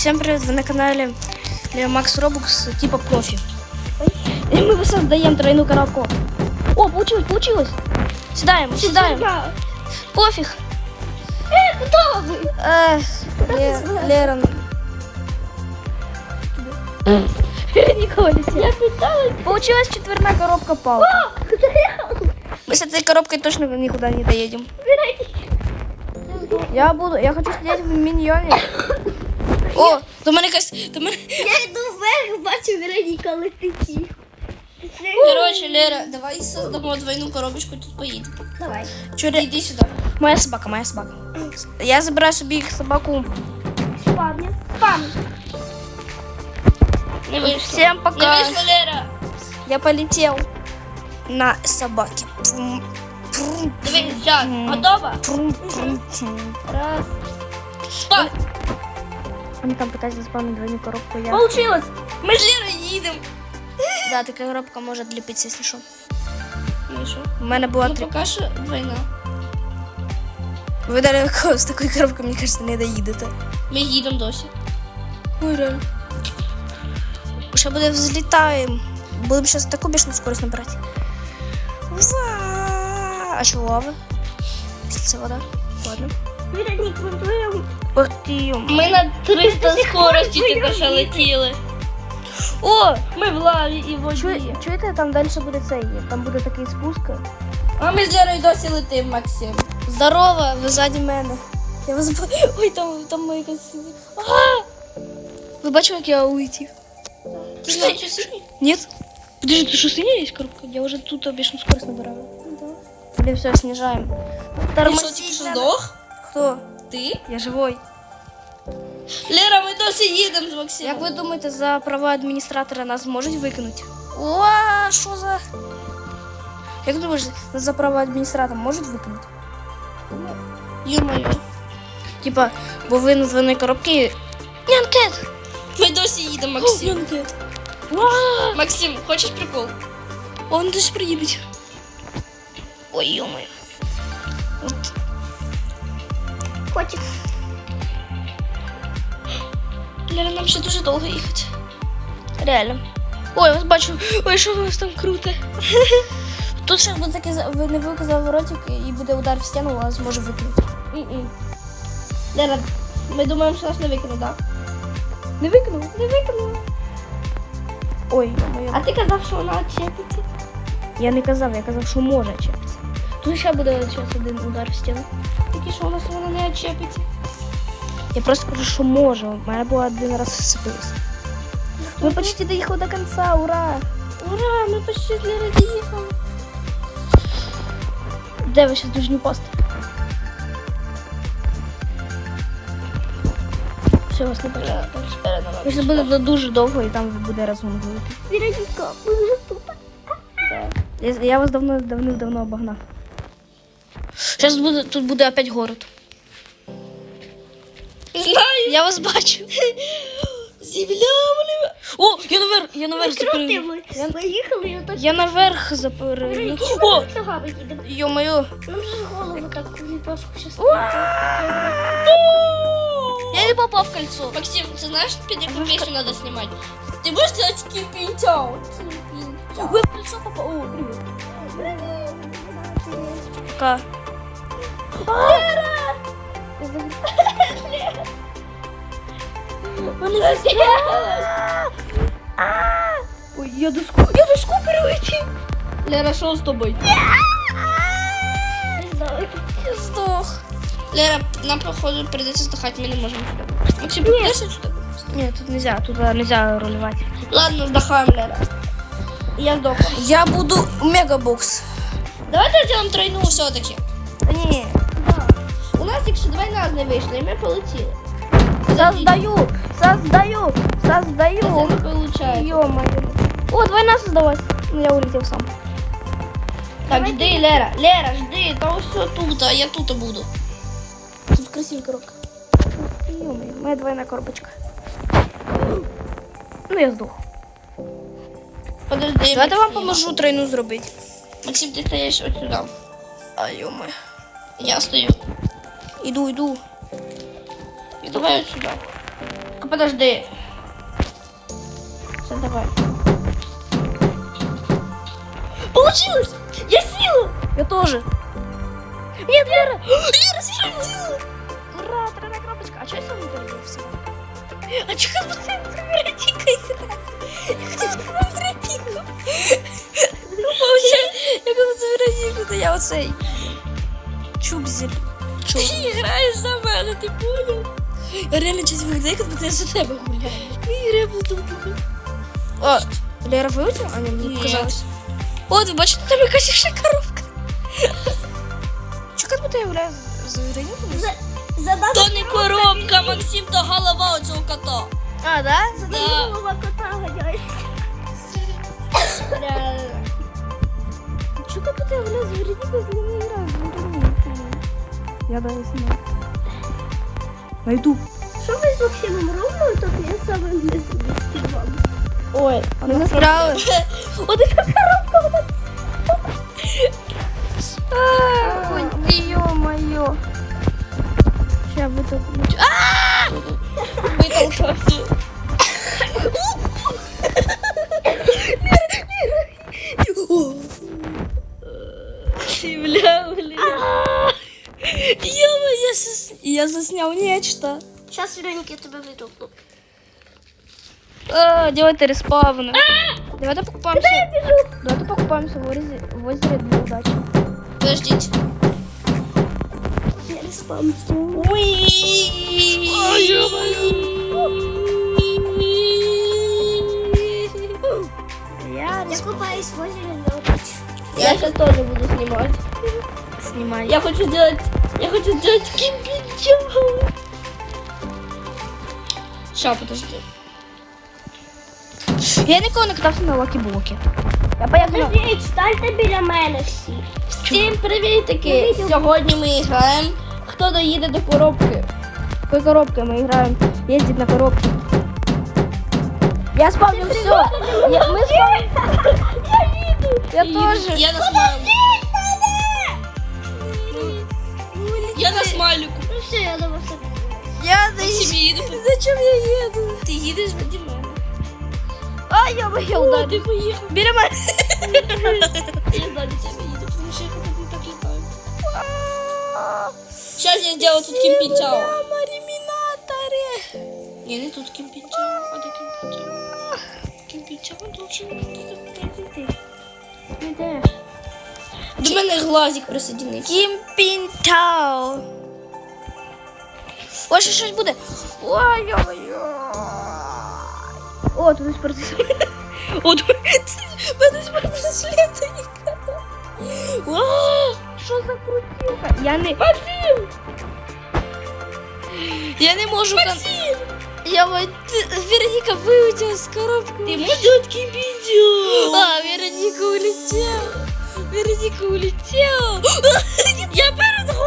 Всем привет, вы на канале Макс Робукс, типа профи. И мы создаем тройную коробку. О, получилось, получилось. Седаем, седаем. Пофиг. Э, кто вы? Э, Ле- Лера, Никого не Я пыталась. получилась четверная коробка палка. Мы с этой коробкой точно никуда не доедем. Я буду, я хочу сидеть в миньоне. О, до мене якась, до мене... Я йду вверх, бачу Вероніка летить. Короче, Лера, давай создамо двойну коробочку, тут поїдемо. Давай. Чури, Іди сюди. моя собака, моя собака. Я забираю собі собаку. Спавні. Спавні. Не вийшло. Всем Не пока. вийшло, Лера. Я полетел на собаке. Прум, прум, Дивись, Жак, готова? прум, прум, прум. Раз. Стой. Они там пытаются заспавнить двойную коробку. Я... Получилось. Ми з Лерою їдемо. Да, такая коробка может лепиться, если что. Ну що? У мене була Ну, три. що двойна. Ви далеко з такою коробкою, мені кажется, не доїдете. Ми їдемо досі. Ой, реально. Ще буде взлітаємо. Будемо зараз таку бішну скорость набирати. Ва! А що лава? Це вода? Ладно. Веронік, ми твоєму. Ух ти. Ми на 300 скорості тільки що летіли. О! Ми в лаві і в воді. Чує- Чуєте, там далі буде цей, там буде такий спуск. А ми з Лерою досі летимо, Максим. Здорово, ви ззаді мене. Я вас бо- Ой, там, там моя. А! Ви бачили, як я улетів? Ти що, чи синій? Нет? Подожди, ты что, синяя есть коробка? Я уже тут обычную скорость набираю. Да. Или все, снижаем. Ти що, тільки що здох? Кто? Ти? Я живой. Лера, ми досі їдемо з Максимом. Як ви думаєте, за права адміністратора нас можуть викинути? О, що за... Як думаєш, нас за права адміністратора можуть викинути? Ё-моё. Типа, бо ви на двойної коробки... Нянкет! Ми досі їдемо, Максим. Нянкет! Максим, хочеш прикол? Он десь приїдуть. Ой, ё-моё. Котик. Лера, нам ще дуже довго їхати. Реально. Ой, ось бачу. Ой, що у вас там круто. Тут ще буде такий невеликий заворотик і буде удар в стіну, вас зможе викинути. Лера, ми думаємо, що нас не викине, так? Не викинув, не викинув. Ой, моя. А ти казав, що вона чепиться. Я не казав, я казав, що може чепитися. Тут ще буде зараз один удар в стіну. Тільки що у нас вона не чепиться. Я просто кажу, що може. У мене було один раз зцепилось. Ми почти доїхали до кінця, ура! Ура, ми почти Лерою доїхали. Де ви зараз дуже пасти? Все, вас не бачу. Буде дуже довго і там буде ми вже тут. Я, вас давно давним-давно обогнав. Зараз буде, тут буде опять город. Знаю. Я вас бачу. Земля, блин. О, я наверх, я наверх Круто запрыгну. ви. Поїхали, я так. Я наверх запрыгну. Вероніка, О, ногами їдемо. ё-моё. Нам же голову так ліпашку щас. Я не попав в кольцо. Максим, ты знаешь, под какую песню надо снимать? Ты будешь делать кипинчоу? Вы в кольцо попал. О, привет. Пока. Ой, я доску, я доску перелетів. Лера, что с тобой? Здох. Лера, нам, походу, придется сдохать, мы не можем. Максим, подойди сюда. Нет, тут нельзя, тут а, нельзя рулевать. Ладно, сдохаем, Лера. Я сдох. Я буду мегабокс. Давайте сделаем тройную все-таки. Не, У нас тільки що двойна не вийшла, і ми полетіли. создаю, создаю, Це создаю. не виходить. Ё-моё. О, двойна создалась. Ну, я улетел сам. Так, жди, Лера. Лера, жди, та ось все тут, а я тут буду. Тут красивая коробка. Ё-моё, моя двойная коробочка. Ну, я сдох. Подожди. Давайте вам Максим. поможу тройну зробити. Максим, ти стоїш ось сюди. А, ё-моё. Я стою. Іду, іду. І давай ось сюди. А подожди. Все, давай. Получилось! Я сила! Я тоже. Нет, Лера! Лера, сила! Ура, тройная кнопочка. А что я сам не переделался? А что как будто я в Веронику играю? Я хотела сказать Веронику. Ну, получается, я как будто Веронику, то я оцей. Чубзель. Ти граєш за мене, ти понял? Я реально щось виглядає, як будто я за тебе гуляю. І граю в. О, Лера вилетіла? А ні, мені показалось. От, ви бачите, там якась ще коробка. Як будто я гуляю з Веронікою? Задати То не коробка, Максим, то голова у цього кота. А, да? Да. голова кота ганяє. Чого я гуляю з Веронікою, з ними граю? Я даже снимаю. Найду. Що мы з Максимом ровно, то я саме не співав. Ой, А ми насправили. От яка коробка. Вероніка, я тебе витолкну. А, делайте респавны. Давайте покупаемся. Давайте покупаемся в озере, в озере для удачи. Подождіть. Я. Ой, Я купаюсь в озере для удачи. Я сейчас тоже буду снимать. снимаю. Я хочу сделать, я хочу сделать кимпичу. Ща, подожди. Я ніколи не катався на лакі-блокі. Я на... Подождіть, станьте біля мене всі. Всім привітики! Сьогодні ми граємо. Хто доїде до коробки? Какой коробкой мы играем? Ездить на коробке. Я спавню все. Я, мы спавним. Я тоже. Я на смайлику. Я на смайлику. Ну все, я до вас. Я їде. Зачем я еду? Ти їдеш раді мене. А, я бы я ударил. Ти поїхав. Бери мене. Я ззаді тебе їду, тому що я хотів не так літаю. Сейчас я сделаю тут кимпінчао. Мариминаторе. Ні, не тут кимпінчао, а де кимпінчао. Кимпінчао должен бути тут. Де? До мене глазик присоединився. Кімпінтау. Ось ще щось буде. Ой-ой-ой. О, тут спортсмен. О, тут спортсмен. Що за крутілка? Я не... Максим! Я не можу... Максим! Я вот... Вероника вылетела с коробки. Можеш делать кимпінчао? А, Вероника улетела. Вероника улетела. Я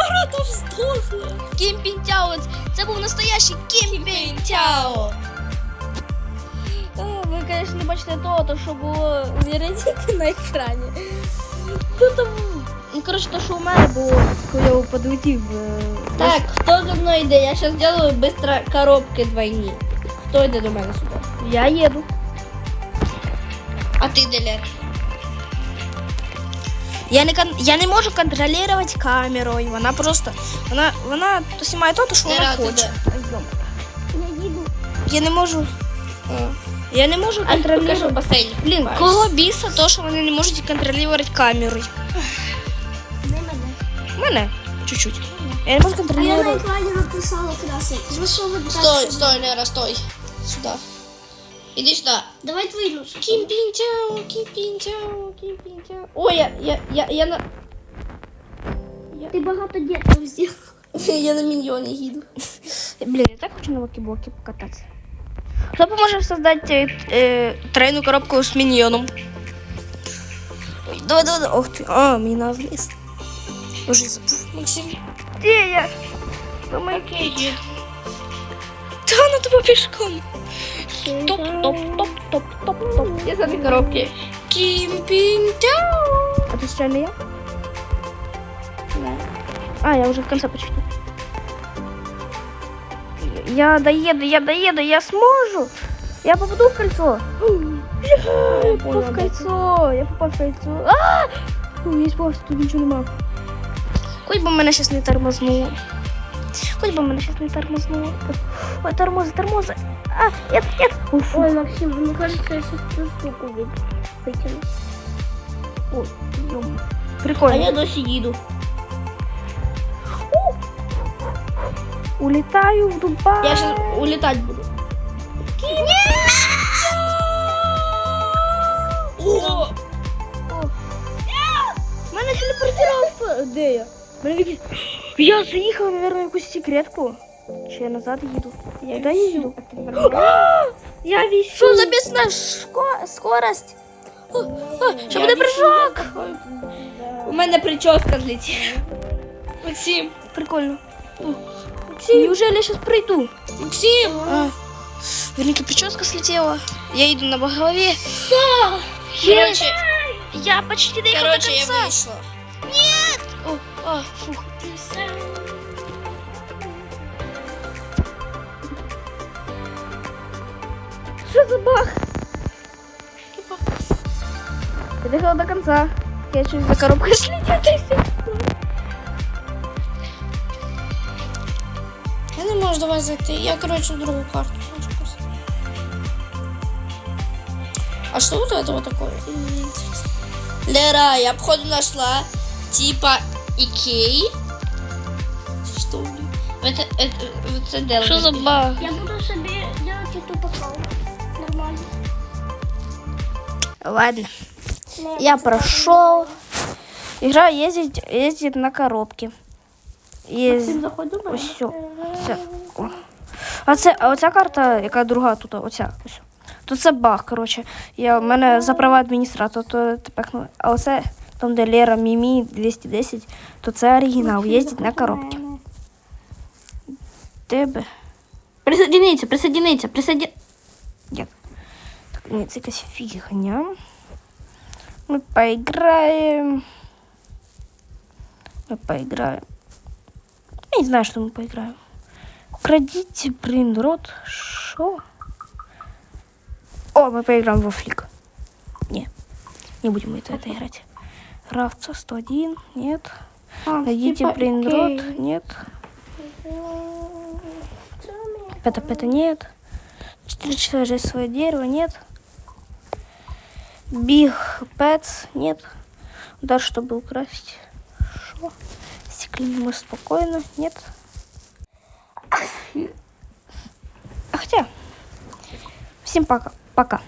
городом здохла. Кімпінтяо. Це був настоящий кімпінтяо. Ви, звісно, не бачите того, то, що було у на екрані. Ну, там, ну, коротше, то, що у мене було, коли я подлетів. е, Так, хто за мною йде? Я зараз зроблю швидко коробки двойні. Хто йде до мене сюди? Я їду. А ти де Лер? Я не, кон- я не можу контролювати камерою. Вона просто. Вона, вона то знімає то, що вона хоче. Я їду. Я не можу. Я не можу контролювати. Блін, кого біса, то що вони не можуть контролювати камерою. Не мене. Мене чуть-чуть. Я не можу А я на контролювати. екрані написала краси. Стой, стой, Лера, стой. Сюда. Иди сюда. Давай твої ручки. Кимпинчао, кимпинчао, кимпинчао. Ой, я, я, я, я на... Ти багато дітей зробив. Я на міньйоні їду. Блін, я так хочу на локі-блокі покататися. Хто поможе создати е, тройну коробку з міньйоном? Ой, давай, давай, давай. Ох ти. А, мені на. Уже забув. Максим. Де я? Окей. Та на тебе пішком. Топ, топ, топ, топ, топ, топ. Я за дві коробки. Кімпінтяу. А ти ще не я? А, я уже в конце почти. Я доеду, я доеду, я сможу. Я попаду в кольцо. Я попав в кольцо. Я попав в кольцо. А! Ой, я испугався, тут нічого нема. Хоч би мене щас не тормознуло. Хоч би мене щас не тормознуло. Ой, тормози, тормози. А, нет, нет. Уф. Ой, Максим, мне кажется, я сейчас ту штуку вы- вытяну. Ой, ё-моё. Прикольно. досі їду. Улетаю в Дубай. Я сейчас улетать буду. О! Мене телепортував. Де я? Мене якісь... Я заїхала, мабуть, в якусь секретку. Чи я назад їду? Я Куди я їду? Я весь. Що за бісна шко- скорость? О, о, Що буде прыжок? У мене прическа злетіла. Максим, Прикольно. О, Неужели я сейчас пройду? Максим! Вернее, прическа слетела. Я иду на голове. Короче, Я почти доехала короче, до я конца. вийшла. О, а, фух. забах. Я доехала до конца. Я через за коробкой следил Я не можу давай это. Я, короче, другую карту. А что вот это вот такое? Лера, я походу нашла типа Икеи. Что, блин? Это, это, это, это, это, это, это, это, это, это, Ладно. Я прошел. Игра ездить, ездит на коробке. Ездит. все. Це. А це, а оця карта, яка друга тут, оця. Ось. То це баг, коротше. Я, в мене за права адміністратора, то тепер, а оце там, де Лера Мімі 210, то це оригінал, їздить на коробці. Тебе. Присоединиться, присоединиться, присоединиться. нет, это якась фігня. Ми Мы поиграем. поіграємо. Я не знаю, что мы поиграем. Крадіть, блін, рот. Що? О, мы поиграем во флик. Не, не будем это, это играть. Равца 101, нет. А, Найдите типа, блин нет. Это, это нет. Четыре часа жизнь свое дерево, нет. Биг Пэтс, нет. Удар, чтобы украсть. Шо? Стеклянный мы спокойно, нет. А хотя, всем пока. Пока.